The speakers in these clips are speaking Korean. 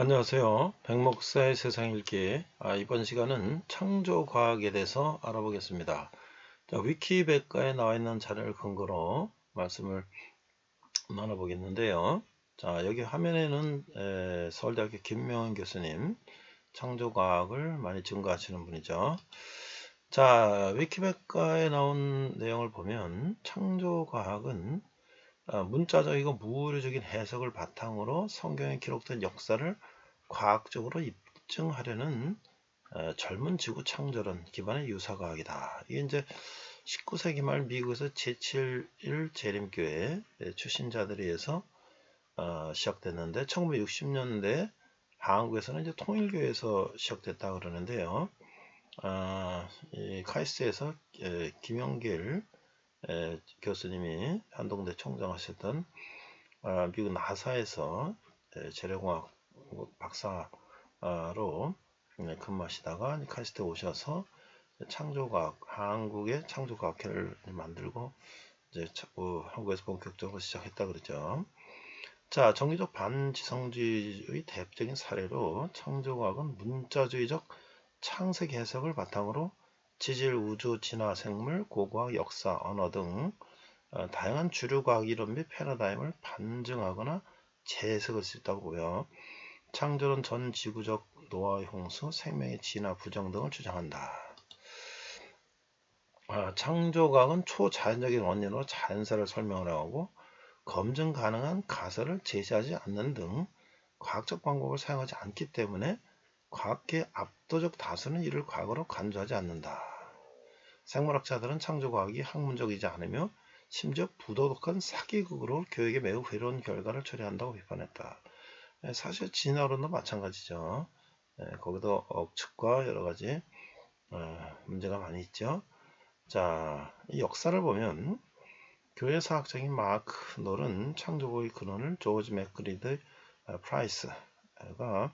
안녕하세요. 백목사의 세상 읽기. 아, 이번 시간은 창조과학에 대해서 알아보겠습니다. 자, 위키백과에 나와 있는 자료를 근거로 말씀을 나눠보겠는데요. 자, 여기 화면에는 에, 서울대학교 김명은 교수님 창조과학을 많이 증거하시는 분이죠. 자, 위키백과에 나온 내용을 보면 창조과학은 아, 문자적이고 무의료적인 해석을 바탕으로 성경에 기록된 역사를 과학적으로 입증하려는 어, 젊은 지구 창조론 기반의 유사과학이다. 이게 이제 19세기 말 미국에서 제7일 재림교회 출신자들에 의해서 어, 시작됐는데 1960년대 한국에서는 이제 통일교회에서 시작됐다 그러는데요. 아, 이 카이스트에서 김영길 에, 교수님이 한동대 총장 하셨던 아, 미국 나사에서 에, 재래공학 박사로 네, 근무하시다가 카이스트에 오셔서 창조과학, 한국의 창조과학회를 만들고 이제 어, 한국에서 본격적으로 시작했다 그러죠. 자, 정기적 반지성주의의 대표적인 사례로 창조과학은 문자주의적 창색 해석을 바탕으로 지질, 우주, 진화, 생물, 고고학, 역사, 언어 등 어, 다양한 주류과학 이론 및 패러다임을 반증하거나 재해석할 수 있다고 보여 창조론 전 지구적 노화 형수, 생명의 진화, 부정 등을 주장한다. 아, 창조과학은 초자연적인 원인으로 자연사를 설명을 하고 검증 가능한 가설을 제시하지 않는 등 과학적 방법을 사용하지 않기 때문에 과학계 압도적 다수는 이를 과거로 간주하지 않는다. 생물학자들은 창조과학이 학문적이지 않으며 심지어 부도덕한 사기극으로 교육에 매우 괴로운 결과를 초래한다고 비판했다. 예, 사실 진화론도 마찬가지죠. 예, 거기도 억측과 여러 가지 어, 문제가 많이 있죠. 자, 이 역사를 보면 교회 사학적인 마크 놀은 창조국의 근원을 조지 맥그리드 어, 프라이스가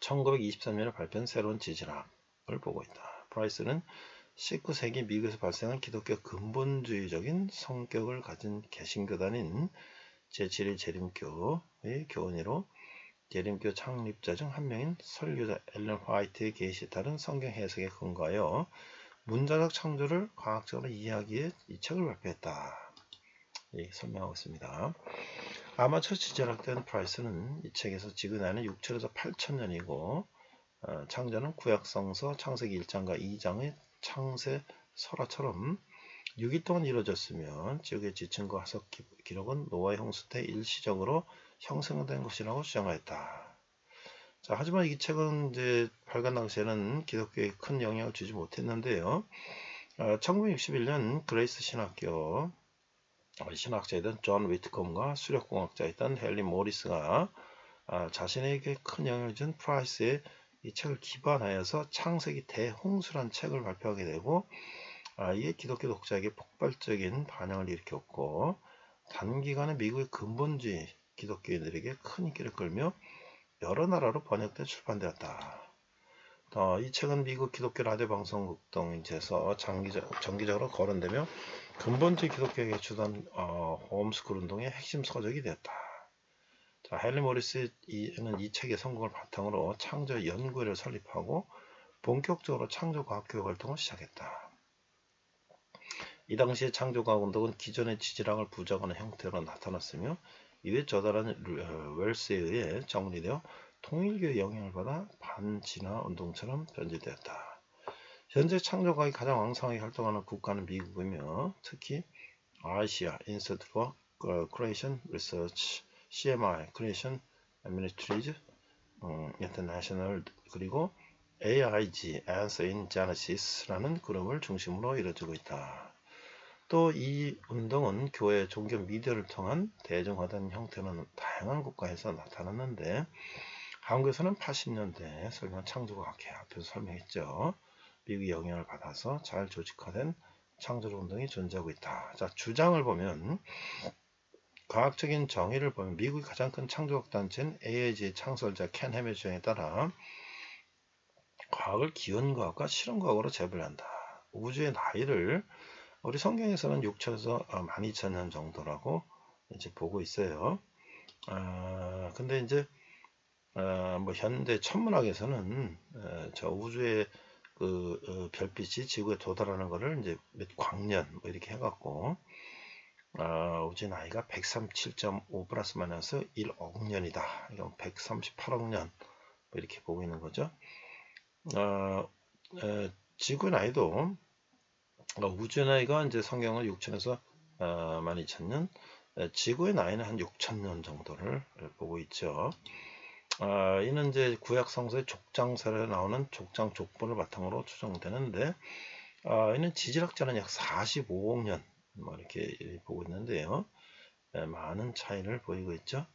1923년에 발표한 새로운 지질학을 보고 있다. 프라이스는 19세기 미국에서 발생한 기독교 근본주의적인 성격을 가진 개신교단인 제7일 재림교의 교원으로 재림교 창립자 중 한 명인 설교자 앨런 화이트의 계시에 따른 성경 해석에 근거하여 문자적 창조를 과학적으로 이해하기 위해 이 책을 발표했다. 예, 설명하고 있습니다. 아마추어 지질학된 프라이스는 이 책에서 지구나는 6천에서 8천 년이고 어, 창조는 구약성서 창세기 1장과 2장의 창세 설화처럼 6일 동안 이루어졌으면 지역의 지층과 화석 기록은 노아의 홍수 때 일시적으로 형성된 것이라고 주장하였다. 자, 하지만 이 책은 이제 발간 당시에는 기독교에 큰 영향을 주지 못했는데요. 어, 1961년 그레이스 신학교 신학자이던 존 위트컴과 수력공학자이던 헨리 모리스가 어, 자신에게 큰 영향을 준 프라이스의 이 책을 기반하여서 창세기 대홍수란 책을 발표하게 되고 아, 이게 기독교 독자에게 폭발적인 반향을 일으켰고 단기간에 미국의 근본주의 기독교인들에게 큰 인기를 끌며 여러 나라로 번역돼 출판되었다. 어, 이 책은 미국 기독교 라디오 방송국 등에서 장기적, 정기적으로 거론되며 근본주의 기독교에게 주던 어, 홈스쿨 운동의 핵심 서적이 되었다. 자, 헨리 모리스는 이 책의 성공을 바탕으로 창조 연구회를 설립하고 본격적으로 창조과학 교육 활동을 시작했다. 이 당시의 창조과학 운동은 기존의 지질학을 부정하는 형태로 나타났으며 이에 저달한 어, 웰스에 의해 정리되어 통일교의 영향을 받아 반진화 운동처럼 변질되었다. 현재 창조과학이 가장 왕성하게 활동하는 국가는 미국이며 특히 아시아 인스티튜트 어, 크레이션 리서치 CMI, Creation Administrative 어, International 그리고 AIG, Answer in Genesis라는 그룹을 중심으로 이루어지고 있다. 또 이 운동은 교회 종교 미디어를 통한 대중화된 형태는 다양한 국가에서 나타났는데 한국에서는 80년대 설명 창조과학회 앞에서 설명했죠. 미국의 영향을 받아서 잘 조직화된 창조 운동이 존재하고 있다. 자, 주장을 보면 과학적인 정의를 보면 미국의 가장 큰 창조학 단체인 AIG 창설자 켄 헤메 주장에 따라 과학을 기원과학과 실험과학으로 재분한다. 우주의 나이를 우리 성경에서는 6천에서 12,000년 정도라고 이제 보고 있어요. 아, 근데 이제 어, 뭐 현대 천문학에서는 어, 저 우주의 그 어, 별빛이 지구에 도달하는 것을 이제 몇 광년 뭐 이렇게 해갖고 어, 우주 나이가 137.5 플러스 마이너스 1억 년이다. 이건 138억 년뭐 이렇게 보고 있는 거죠. 어, 에, 지구 나이도 어, 우주 나이가 이제 성경은 6천에서 어, 12,000년, 에, 지구의 나이는 한 6,000년 정도를 보고 있죠. 아, 이는 이제 구약 성서의 족장설에 나오는 족장 족본을 바탕으로 추정되는데, 아, 이는 지질학자는 약 45억 년, 뭐 이렇게 보고 있는데요. 네, 많은 차이를 보이고 있죠.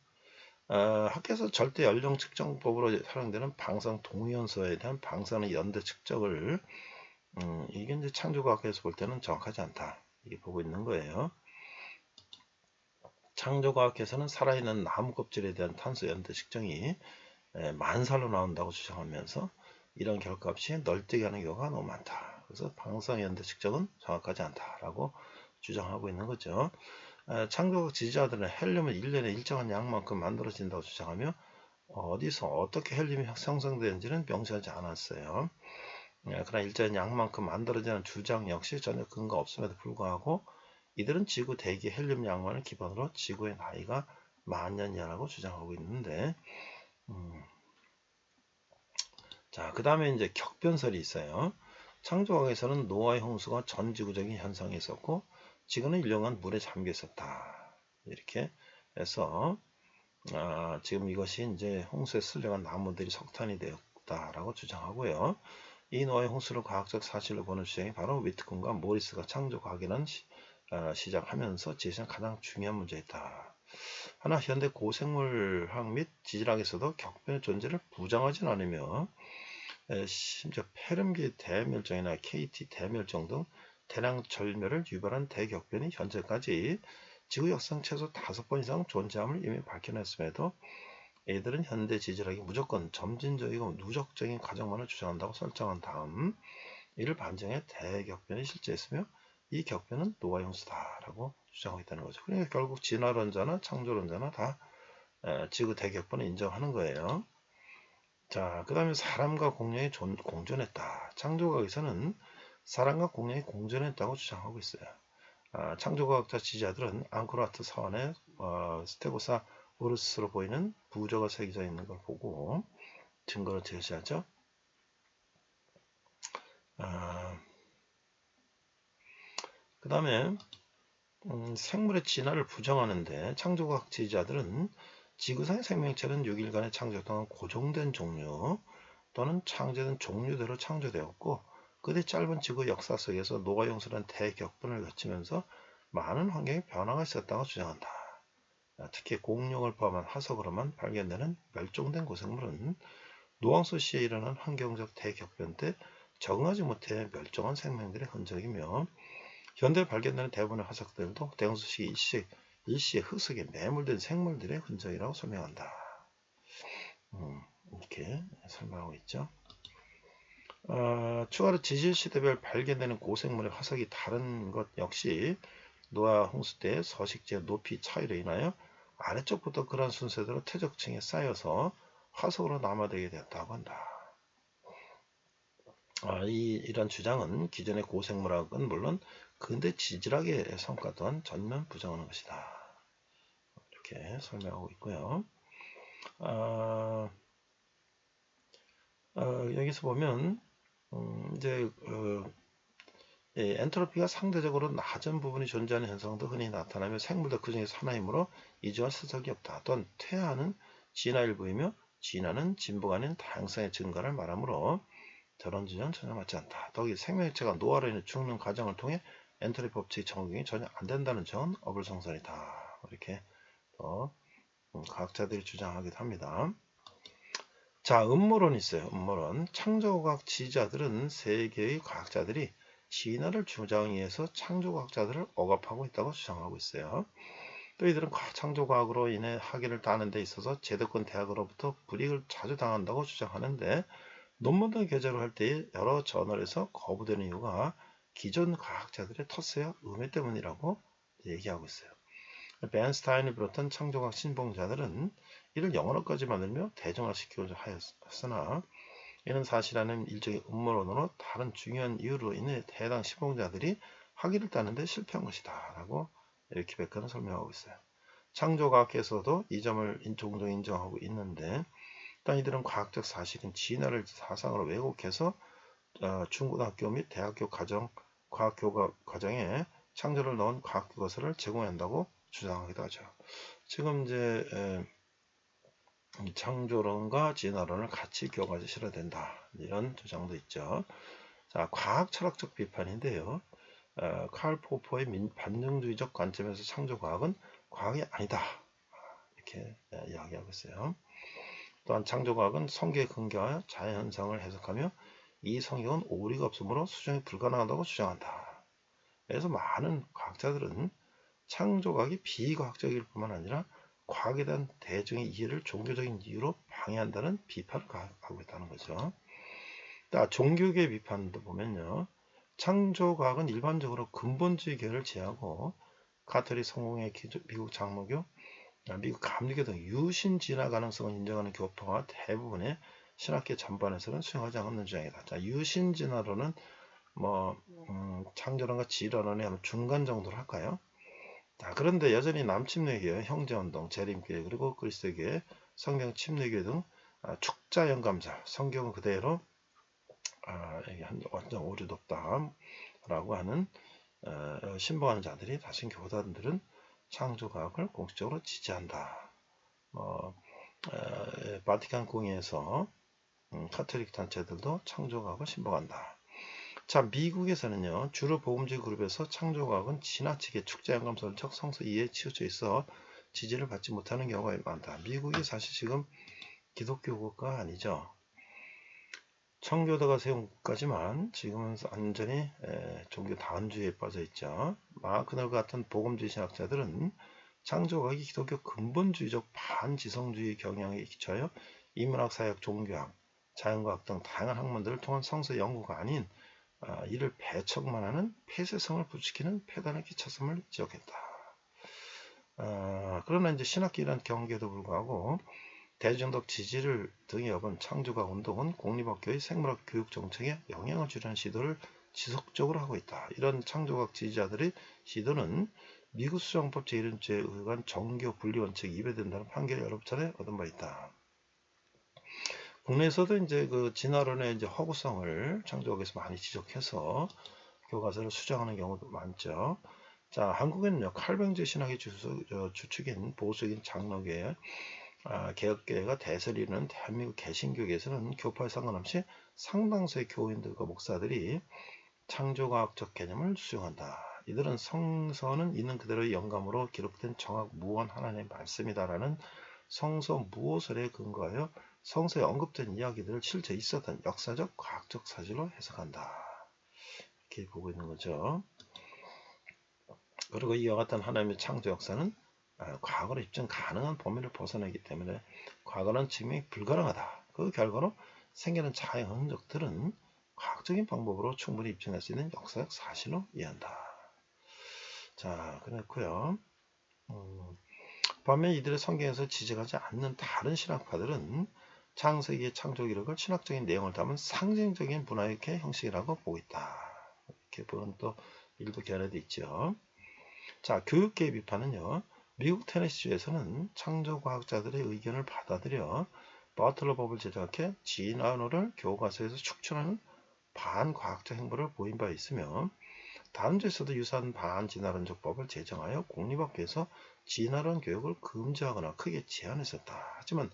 아, 학교에서 절대 연령 측정법으로 사용되는 방사능 동위원소에 대한 방사능 연대 측정을 음, 이게 이제 창조과학에서 볼 때는 정확하지 않다. 이게 보고 있는 거예요. 창조과학에서는 살아있는 나무 껍질에 대한 탄소 연대 측정이 만살로 나온다고 주장하면서 이런 결과값이 널뛰게 하는 경우가 너무 많다. 그래서 방사능 연대 측정은 정확하지 않다라고 주장하고 있는 거죠. 창조학 지지자들은 헬륨은 1년에 일정한 양만큼 만들어진다고 주장하며 어디서 어떻게 헬륨이 형성되는지는 명시하지 않았어요. 그러나 일정한 양만큼 만들어지는 주장 역시 전혀 근거 없음에도 불구하고 이들은 지구 대기 헬륨 양만을 기반으로 지구의 나이가 만 년이라고 주장하고 있는데 음. 자, 그 다음에 이제 격변설이 있어요. 창조학에서는 노아의 홍수가 전 지구적인 현상이 있었고 지구는 일령한 물에 잠겨 있었다. 이렇게 해서 아, 지금 이것이 이제 홍수에 쓸려간 나무들이 석탄이 되었다라고 주장하고요. 이 노아의 홍수를 과학적 사실로 보는 주장이 바로 위트콘과 모리스가 창조과학이라는 어, 시작하면서 제시한 가장 중요한 문제이다. 하나 현대 고생물학 및 지질학에서도 격변의 존재를 부정하진 않으며 심지어 페름기 대멸종이나 KT 대멸종 등 대량 절멸을 유발한 대격변이 현재까지 지구 역상 최소 다섯 번 이상 존재함을 이미 밝혀냈음에도 이들은 현대 지질학이 무조건 점진적이고 누적적인 과정만을 주장한다고 설정한 다음 이를 반증해 대격변이 실제했으며 이 격변은 노화 형수다라고 주장하고 있다는 거죠. 그러니까 결국 진화론자나 창조론자나 다 지구 대격변을 인정하는 거예요. 자, 그 다음에 사람과 공룡이 공존했다. 창조과학에서는 사람과 공룡이 공존했다고 주장하고 있어요. 아, 창조과학자 지지자들은 앙코르와트 사원의 어, 스테고사 우르스로 보이는 부저가 새겨져 있는 걸 보고 증거를 제시하죠. 아, 그 다음에 음, 생물의 진화를 부정하는데 창조과학 지지자들은 지구상의 생명체는 6일간의 창조 동안 고정된 종류 또는 창조된 종류대로 창조되었고 그뒤 짧은 지구 역사 속에서 노화용수란 대격변을 거치면서 많은 환경의 변화가 있었다고 주장한다. 특히 공룡을 포함한 화석으로만 발견되는 멸종된 고생물은 노황수 시에 일어난 환경적 대격변 때 적응하지 못해 멸종한 생명들의 흔적이며 현대 발견되는 대부분의 화석들도 대홍수시 일시, 일시의 흑석에 매몰된 생물들의 흔적이라고 설명한다. 음, 이렇게 설명하고 있죠. 어, 추가로 지질시대별 발견되는 고생물의 화석이 다른 것 역시 노아 홍수 때 서식지의 높이 차이로 인하여 아래쪽부터 그런 순서대로 퇴적층에 쌓여서 화석으로 남아되게 되었다고 한다. 아, 이, 이런 주장은 기존의 고생물학은 물론 근대 지질학의 성과 또한 전면 부정하는 것이다. 이렇게 설명하고 있고요. 아, 아, 여기서 보면 음, 이제 어, 예, 엔트로피가 상대적으로 낮은 부분이 존재하는 현상도 흔히 나타나며 생물도 그 중에서 하나이므로 이주할 수석이 없다. 또한 퇴화는 진화 일부이며 진화는 진보가 아닌 다양성의 증가를 말하므로 저런 주장은 전혀 맞지 않다. 더욱이 생명체가 노화로 인해 죽는 과정을 통해 엔트리 법칙 적용이 전혀 안 된다는 점은 어불성설이다. 이렇게 또 음, 과학자들이 주장하기도 합니다. 자, 음모론이 있어요. 음모론. 창조과학 지지자들은 세계의 과학자들이 진화를 주장해서 창조과학자들을 억압하고 있다고 주장하고 있어요. 또 이들은 창조과학으로 인해 학위를 따는 데 있어서 제도권 대학으로부터 불이익을 자주 당한다고 주장하는데 논문을 게재를 할 때 여러 저널에서 거부되는 이유가 기존 과학자들의 텃세와 음해 때문이라고 얘기하고 있어요. 벤스타인을 비롯한 창조학 신봉자들은 이를 영어로까지 만들며 대중화시키고자 하였으나 이는 사실 아닌 일종의 음모론으로 다른 중요한 이유로 인해 해당 신봉자들이 학위를 따는데 실패한 것이다 라고 이렇게 백과는 설명하고 있어요. 창조과학에서도 이 점을 종종 인정하고 있는데 일단 이들은 과학적 사실인 진화를 사상으로 왜곡해서 어, 중고등학교 및 대학교 과정, 과학교과 과정에 창조를 넣은 과학 교과서를 제공한다고 주장하기도 하죠. 지금 이제 에, 창조론과 진화론을 같이 교과서에 실어야 된다. 이런 주장도 있죠. 자, 과학 철학적 비판인데요. 어, 칼 포퍼의 민, 반영주의적 관점에서 창조과학은 과학이 아니다. 이렇게 에, 이야기하고 있어요. 또한 창조과학은 성경에 근거하여 자연현상을 해석하며 이 성경은 오리가 없으므로 수정이 불가능하다고 주장한다. 그래서 많은 과학자들은 창조과학이 비과학적일 뿐만 아니라 과학에 대한 대중의 이해를 종교적인 이유로 방해한다는 비판을 하고 있다는 거죠. 자, 종교계 비판도 보면요. 창조과학은 일반적으로 근본주의 계를 제하고 가톨릭 성공의 미국 장로교, 미국 감리교 등 유신 진화 가능성을 인정하는 교파와 대부분의 신학계 전반에서는 수용하지 않는 주장이다. 자, 유신 진화론은 뭐 음, 창조론과 지론론의 중간 정도로 할까요? 자, 그런데 여전히 남침례교, 형제운동, 재림교회, 그리고 그리스도교회, 성경 침례교회 등 아, 축자 영감자, 성경은 그대로 아, 완전 오류도 없다라고 하는 어, 신봉하는 자들이 다신 교단들은 창조과학을 공식적으로 지지한다. 어, 어, 바티칸 공회에서 음, 카톨릭 단체들도 창조과학을 신봉한다. 자, 미국에서는요, 주로 보험주의 그룹에서 창조과학은 지나치게 축제연감설적 성서 이해에 치우쳐 있어 지지를 받지 못하는 경우가 많다. 미국이 사실 지금 기독교 국가 아니죠. 청교도가 세운 국가지만 지금은 완전히 에, 종교 다원주의에 빠져 있죠. 마크널 같은 복음주의 신학자들은 창조과학이 기독교 근본주의적 반지성주의 경향에 기초하여 인문학, 사역, 종교학, 자연과학 등 다양한 학문들을 통한 성서 연구가 아닌 아, 이를 배척만 하는 폐쇄성을 부추기는 폐단을 끼쳤음을 지적했다. 아, 그러나 이제 신학기란 경계도 불구하고 대중적 지지를 등에 업은 창조가 운동은 공립학교의 생물학 교육 정책에 영향을 주려는 시도를 지속적으로 하고 있다. 이런 창조학 지지자들의 시도는 미국 수정법 제1조에 의한 정교 분리 원칙이 위배된다는 판결을 여러 차례 얻은 바 있다. 국내에서도 이제 그 진화론의 이제 허구성을 창조학에서 많이 지적해서 교과서를 수정하는 경우도 많죠. 자, 한국에는요, 칼뱅제 신학의 주수, 주축인 보수적인 장로계, 아, 개혁계가 대세리는 대한민국 개신교계에서는 교파에 상관없이 상당수의 교인들과 목사들이 창조과학적 개념을 수용한다. 이들은 성서는 있는 그대로의 영감으로 기록된 정확 무언 하나님의 말씀이다라는 성서 무엇을에 근거하여 성서에 언급된 이야기들을 실제 있었던 역사적, 과학적 사실로 해석한다. 이렇게 보고 있는 거죠. 그리고 이와 같은 하나님의 창조 역사는 아, 과거로 입증 가능한 범위를 벗어나기 때문에 과거는 증명이 불가능하다. 그 결과로 생기는 자연 흔적들은 과학적인 방법으로 충분히 입증할 수 있는 역사적 사실로 이해한다. 자, 그렇고요. 음, 반면 이들의 성경에서 지적하지 않는 다른 신학파들은 창세기의 창조 기록을 신학적인 내용을 담은 상징적인 문화의 형식이라고 보고 있다. 이렇게 보는 또 일부 견해도 있죠. 자, 교육계의 비판은요. 미국 테네시주에서는 창조과학자들의 의견을 받아들여 버틀러 법을 제작해 진화론을 교과서에서 축출하는 반과학적 행보를 보인 바 있으며 다른 주에서도 유사한 반진화론적 법을 제정하여 공립학교에서 진화론 교육을 금지하거나 크게 제한했었다. 하지만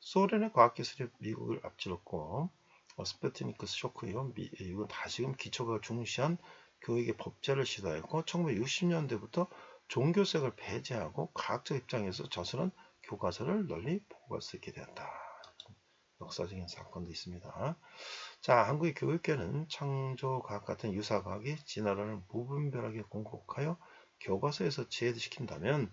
소련의 과학기술이 미국을 앞질렀고 어, 스페트니크스 쇼크 이후 미국은 다시금 기초가 중시한 교육의 법제를 시도했고 1960년대부터 종교색을 배제하고 과학적 입장에서 저서는 교과서를 널리 보고할 수 있게 되었다. 역사적인 사건도 있습니다. 자, 한국의 교육계는 창조과학 같은 유사과학이 진화론을 무분별하게 공곡하여 교과서에서 제외시킨다면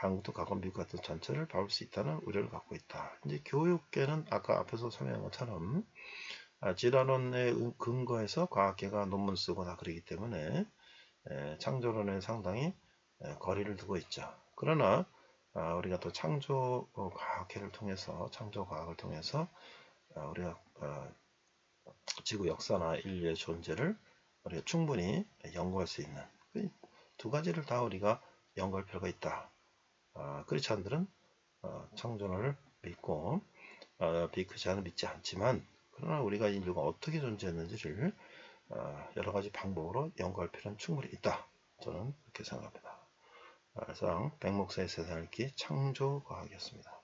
한국도 과거 미국 같은 전체를 밟을 수 있다는 우려를 갖고 있다. 이제 교육계는 아까 앞에서 설명한 것처럼 아, 질환론에 근거해서 과학계가 논문 쓰거나 그러기 때문에 창조론에 상당히 거리를 두고 있죠. 그러나 아, 우리가 또 창조 어, 과학회를 통해서 창조 과학을 통해서 아, 우리가 어, 지구 역사나 인류의 존재를 우리가 충분히 연구할 수 있는 그두 가지를 다 우리가 연구할 필요가 있다. 아, 크리스찬들은 어, 창조론을 믿고 어, 비크리스찬은 믿지 않지만 그러나 우리가 인류가 어떻게 존재했는지를 어, 여러 가지 방법으로 연구할 필요는 충분히 있다. 저는 그렇게 생각합니다. 아, 이상 백목사의 세상을 읽기 창조과학이었습니다.